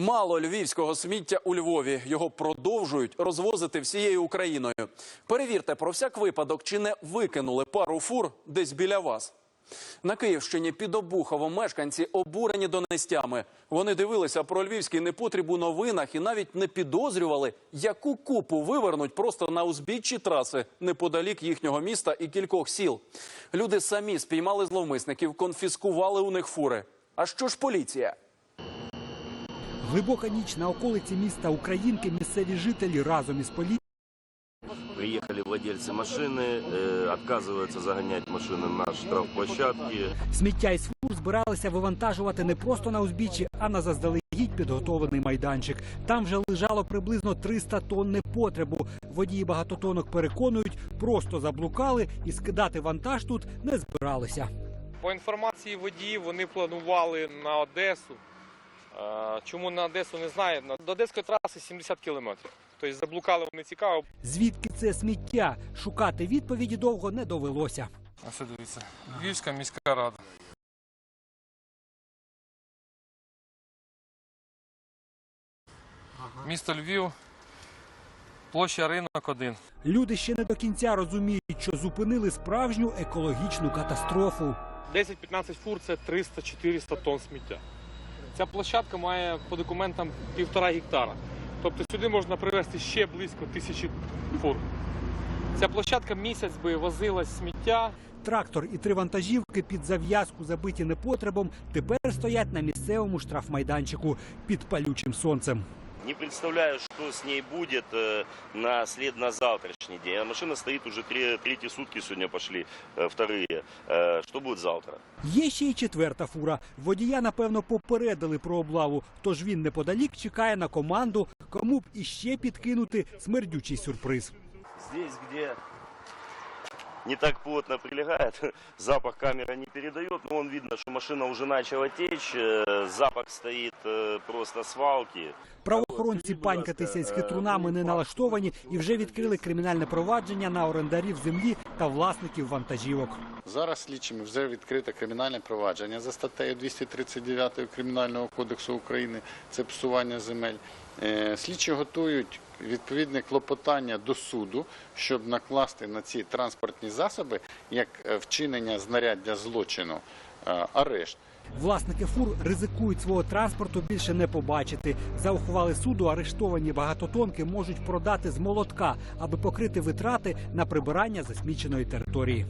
Мало львівського сміття у Львові. Його продовжують розвозити всією Україною. Перевірте про всяк випадок, чи не викинули пару фур десь біля вас. На Київщині під Обуховом мешканці обурені донестями. Вони дивилися про львівський непотріб у новинах і навіть не підозрювали, яку купу вивернуть просто на узбіччі траси неподалік їхнього міста і кількох сіл. Люди самі спіймали зловмисників, конфіскували у них фури. А що ж поліція? Глибока ніч на околиці міста Українки місцеві жителі разом із поліцією Приехали владельцы машины, э, отказываются загонять машины на штрафплощадке. сміття із фур збиралися вивантажувати не просто на узбіччі, а на заздалегідь підготовлений майданчик. Там вже лежало приблизно 300 тонн непотребу. Водії багатотонок переконують, просто заблукали і скидати вантаж тут не збиралися. По інформації водіїв, вони планували на Одесу. Чому на Одесу не знаю. До Одеської траси 70 кілометрів. Тобто заблукали вони цікаво. Звідки це сміття? Шукати відповіді довго не довелося. Ось дивіться. Львівська міська рада. Місто Львів, площа ринок 1. Люди ще не до кінця розуміють, що зупинили справжню екологічну катастрофу. 10-15 фур це 300-400 тонн сміття. Ця площадка має по документам півтора гектара. Тобто сюди можна привезти ще близько тисячі фур. Ця площадка місяць би возила сміття. Трактор і три вантажівки під зав'язку забиті непотребом тепер стоять на місцевому штрафмайданчику під палючим сонцем. Не представляю, что с ней будет э, на след на завтрашний день. А машина стоит уже три, третьи сутки сегодня пошли, э, вторые. Э, Что будет завтра? Є ще й четверта фура. Водія, напевно, попередили про облаву, тож він неподалік чекає на команду, кому б іще підкинути смердючий сюрприз. Здесь, где не так плотно прилегает, запах камера не передает, но он видно, что машина уже начала течь, э, запах стоит э, просто свалки. Правоохоронці панькатися з хитрунами не налаштовані і вже відкрили кримінальне провадження на орендарів землі та власників вантажівок. Зараз слідчими вже відкрите кримінальне провадження за статтею 239 Кримінального кодексу України. Це псування земель. Е, Слідчі готують відповідне клопотання до суду, щоб накласти на ці транспортні засоби як е, вчинення знаряддя злочину е, арешт. Власники фур ризикують свого транспорту більше не побачити. За ухвали суду арештовані багатотонки можуть продати з молотка, аби покрити витрати на прибирання засміченої території.